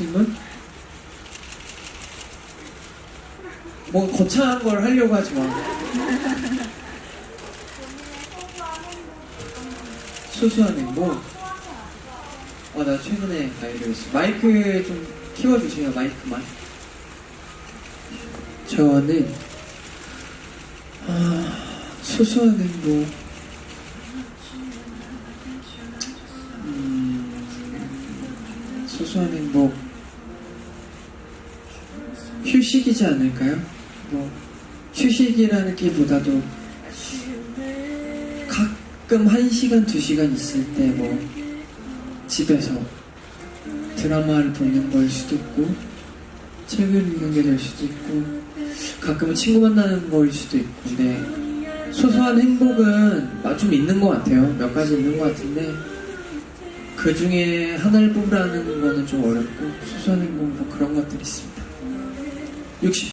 질문? 뭐 거창한 걸 하려고 하지 마. 소소한 행복. 어, 나 최근에 발견했어. 마이크 좀 키워주세요, 마이크만. 저는, 아, 소소한 행복. 음, 소소한 행복. 휴식이지 않을까요? 뭐, 휴식이라는 게 보다도 가끔 한 시간, 두 시간 있을 때 뭐, 집에서 드라마를 보는 걸 수도 있고, 책을 읽는 게 될 수도 있고, 가끔은 친구 만나는 거일 수도 있고, 근데 소소한 행복은 아, 좀 있는 것 같아요. 몇 가지 있는 것 같은데, 그 중에 하나를 뽑으라는 거는 좀 어렵고, 소소한 행복 뭐 그런 것들이 있습니다. 60